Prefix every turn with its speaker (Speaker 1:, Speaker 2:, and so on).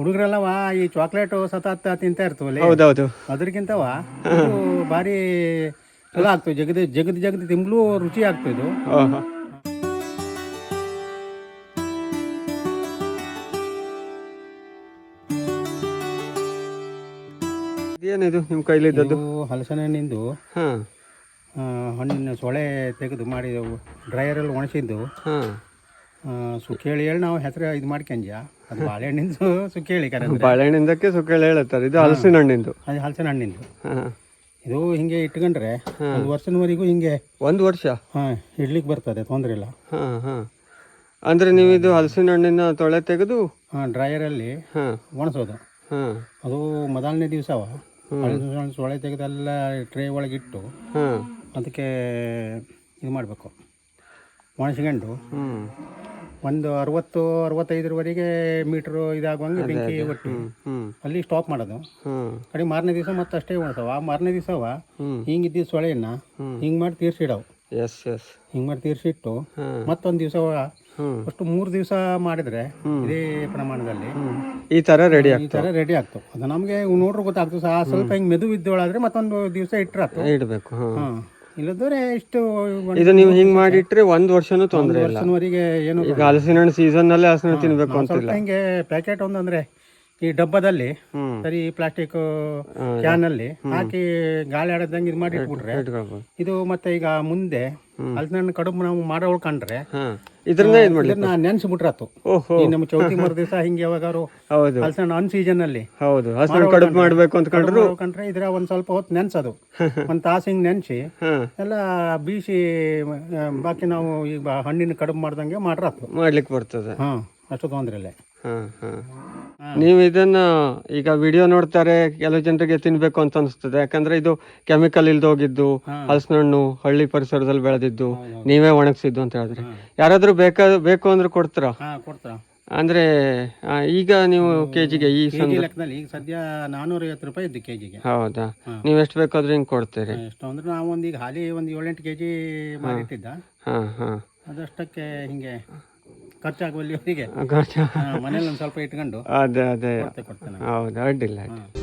Speaker 1: ಹುಡುಗರೆಲ್ಲವ ಈ ಚಾಕ್ಲೇಟ್ ಸತತ ತಿಂತಾ ಇರ್ತವಲ್ಲಿ?
Speaker 2: ಹೌದೌದು.
Speaker 1: ಅದಕ್ಕಿಂತವ ಭಾರಿ ಚಲೋ ಆಗ್ತದೆ ಜಗದ ಜಗದ ಜಗದ ತಿಂಬಲು ರುಚಿ ಆಗ್ತದೆ ಇದು.
Speaker 2: ಇದೇನಿದು ಏನಿದು ನಿಮ್ಮ ಕೈಲಿದ್ದದ್ದು?
Speaker 1: ಹಲಸಿನ ಹಣ್ಣಿಂದು
Speaker 2: ಹಾ.
Speaker 1: ಹಣ್ಣಿನ ಸೊಳೆ ತೆಗೆದು ಮಾಡಿದೆವು ಡ್ರೈಯರಲ್ಲಿ ಒಣಸಿದ್ದು. ಸುಕ್ಕೇಳಿ ಹೇಳಿ ನಾವು ಹೆಸರು ಇದು ಮಾಡ್ಕೊಂಡ್ಯ ಅದು ಬಾಳೆಹಣ್ಣಿಂದು ಸುಖೇಳಿ ಕರೆ
Speaker 2: ಬಾಳೆಹಣ್ಣಿಂದಕ್ಕೆ ಸುಕ್ಕೇಳಿ ಹೇಳುತ್ತಾರೆ. ಇದು ಹಲಸಿನ ಹಣ್ಣಿಂದು.
Speaker 1: ಅದು ಹಲಸಿನ ಹಣ್ಣಿಂದು.
Speaker 2: ಹಾ.
Speaker 1: ಇದು ಹಿಂಗೆ ಇಟ್ಕೊಂಡ್ರೆ ಒಂದು ವರ್ಷದವರೆಗೂ ಹಿಂಗೆ
Speaker 2: ಒಂದು ವರ್ಷ?
Speaker 1: ಹಾಂ ಇಡ್ಲಿಕ್ಕೆ ಬರ್ತದೆ ತೊಂದರೆ ಇಲ್ಲ.
Speaker 2: ಹಾಂ ಹಾಂ. ಅಂದರೆ ನೀವು ಇದು ಹಲಸಿನ ಹಣ್ಣಿನ ತೊಳೆ ತೆಗೆದು
Speaker 1: ಹಾಂ ಡ್ರೈಯರಲ್ಲಿ
Speaker 2: ಹಾಂ.
Speaker 1: ಒಣಸೋದು.
Speaker 2: ಹಾಂ.
Speaker 1: ಅದು ಮೊದಲನೇ ದಿವಸವ. ಸೊಳೆ ತೆಗೆದೆಲ್ಲ ಟ್ರೇ ಒಳಗಿಟ್ಟು
Speaker 2: ಹಾಂ.
Speaker 1: ಅದಕ್ಕೆ ಇದು ಮಾಡಬೇಕು. ಒಣಸಿಕೊಂಡು ಒಂದು ಅರವತ್ತು ಅರವತ್ತೈದರವರೆಗೆ ಮೀಟರ್ ಇದಾಗುವಂಗೆ ಬೆಂಕಿ ಒಟ್ಟು ಅಲ್ಲಿ ಸ್ಟಾಪ್ ಮಾಡೋದು. ಕಡೆ ಮಾರನೇ ದಿವಸ ಮತ್ತೆ ಅಷ್ಟೇ ಉಣ್ತಾವ ಆ ಮಾರನೇ ದಿವಸವ ಹಿಂಗಿದ್ದ ಸೊಳೆಯನ್ನ ಹಿಂಗ್ ಮಾಡಿ ತೀರ್ಸಿಡವು.
Speaker 2: ಎಸ್ ಎಸ್
Speaker 1: ಹಿಂಗ ಮಾಡಿ ತೀರ್ಸಿಟ್ಟು ಮತ್ತೊಂದು ದಿವಸ ಅಷ್ಟು ಮೂರು ದಿವಸ ಮಾಡಿದ್ರೆ ಇದೇ ಪ್ರಮಾಣದಲ್ಲಿ
Speaker 2: ಈ ತರ ರೆಡಿ
Speaker 1: ಈ ತರ ರೆಡಿ ಆಗ್ತವೆ ಅದು ನಮಗೆ ನೋಡ್ರೆ ಗೊತ್ತಾಗ್ತದೆ. ಸ್ವಲ್ಪ ಹಿಂಗೆ ಮೆದು ಇದ್ದೋಳಾದ್ರೆ ಮತ್ತೊಂದು ದಿವಸ ಇಟ್ಟರೆ
Speaker 2: ಇಡಬೇಕು ಹ್ಮ್.
Speaker 1: ಹಾಂ. ಇಲ್ಲದ್ರೆ ಇಷ್ಟು
Speaker 2: ಇದು ನೀವು ಹಿಂಗ್ ಮಾಡಿಟ್ರೆ ಒಂದ್ ವರ್ಷನೂ ತೊಂದ್ರೆ ಇಲ್ಲ.
Speaker 1: ವರ್ಷನವರೆಗೆ ಏನು
Speaker 2: ಈಗ ಹಲಸಿನ ಹಣ್ಣು ಸೀಸನ್ನಲ್ಲಿ ಹಲಸಿನ ಹಣ್ಣು ತಿನ್ಬೇಕು
Speaker 1: ಅಂತ
Speaker 2: ಅಂತಿಲ್ಲ
Speaker 1: ಹಿಂಗೆ ಪ್ಯಾಕೆಟ್ ಒಂದಂದ್ರೆ ಈ ಡಬ್ಬದಲ್ಲಿ ಸರಿ ಪ್ಲಾಸ್ಟಿಕ್ ಕ್ಯಾನ್ ಅಲ್ಲಿ ಹಾಕಿ ಗಾಳಿ ಆಡದಂಗೆ ಇದು ಮಾಡಿ ಇಟ್ಬಿಟ್ರೆ ಇದು ಮತ್ತೆ ಈಗ ಮುಂದೆ ಹಲಸಿನ ಹಣ್ಣು ಕಡುಬು ನಾವು ಮಾಡೋ
Speaker 2: ಇದ್ರನ್ನ ಇದ್ ಮಾಡ್ಲಿ
Speaker 1: ಇದನ್ನ ನೆನ್ಸ್ಬಿಟ್ರಾತು.
Speaker 2: ಓಹೋ.
Speaker 1: ಈ ನಮ್ಮ ಚೌತಿ ಮರು ದಿವಸ ಹಿಂಗೆ ಯಾವಾಗಾರು
Speaker 2: ಹೌದು.
Speaker 1: ಹಲಸಿನ ಆನ್ ಸೀಸನ್ ಅಲ್ಲಿ
Speaker 2: ಹೌದು. ಹಣ್ಣು ಕಡುಬು ಮಾಡ್ಬೇಕು ಅಂತ ಕಂಡ್ರು
Speaker 1: ಕಂಡ್ರೆ ಇದ್ರ ಒಂದ್ ಸ್ವಲ್ಪ ಹೊತ್ತು ನೆನ್ಸೋದು. ಒಂದ್ ತಾಸು ಹಿಂಗ್ ನೆನ್ಸಿ ಎಲ್ಲ ಬೀಸಿ ಬಾಕಿ ನಾವು ಈಗ ಹಣ್ಣಿನ ಕಡುಬು ಮಾಡ್ದಂಗೆ ಮಾಡ್ರಾತು.
Speaker 2: ಮಾಡ್ಲಿಕ್ಕೆ ಬರ್ತದೆ.
Speaker 1: ಹಾ ಅಷ್ಟು ತೊಂದ್ರೆ ಇಲ್ಲ
Speaker 2: ಹಾ ಹಾ. ನೀವು ಇದನ್ನ ಈಗ ವಿಡಿಯೋ ನೋಡ್ತಾರೆ ಕೆಲವು ಜನರಿಗೆ ತಿನ್ಬೇಕು ಅಂತ ಅನಿಸ್ತದೆ. ಯಾಕಂದ್ರೆ ಇದು ಕೆಮಿಕಲ್ ಇಲ್ದೋಗಿದ್ದು ಹಲಸಿನ ಹಣ್ಣು ಹಳ್ಳಿ ಪರಿಸರದಲ್ಲಿ ಬೆಳೆದಿದ್ದು ನೀವೇ ಒಣಗಿಸಿದ್ದು ಅಂತ ಹೇಳಿದ್ರೆ. ಯಾರಾದ್ರೂ ಬೇಕಾ ಬೇಕು ಅಂದ್ರೆ ಕೊಡ್ತೀರಾ? ಅಂದ್ರೆ ಈಗ ನೀವು ಕೆಜಿಗೆ ಈ
Speaker 1: ಲೆಕ್ಕದಲ್ಲಿ ಈಗ ಸದ್ಯ ನಾನೂರ ಐವತ್ತು ರೂಪಾಯಿ ಇದ್ದು ಕೆಜಿಗೆ.
Speaker 2: ಹೌದಾ? ನೀವು ಎಷ್ಟು ಬೇಕಾದ್ರೂ ಹಿಂಗ್ ಕೊಡ್ತೀರಿ.
Speaker 1: ಎಷ್ಟು ಅಂದ್ರೆ ನಾವು ಒಂದು ಈಗ ಹಾಲಿ ಒಂದು ಏಳೆಂಟು ಕೆಜಿ ಮಾರಿಟ್ಟಿದ್ದ.
Speaker 2: ಹಾ ಹಾ.
Speaker 1: ಅದಷ್ಟಕ್ಕೆ ಹಿಂಗೆ ಖರ್ಚಾಗುವಲ್ಲಿವರೆಗೆ
Speaker 2: ಅವರಿಗೆ.
Speaker 1: ಮನೇಲಿ ಒಂದು ಸ್ವಲ್ಪ ಇಟ್ಕೊಂಡು
Speaker 2: ಅದೇ ಅದೇ.
Speaker 1: ಕೊಡ್ತೆ ಕೊಡ್ತೇನೆ.
Speaker 2: ಹೌದು ಅಡ್ಡಿಲ್ಲ ಅಡ್ಡಿಲ್ಲ.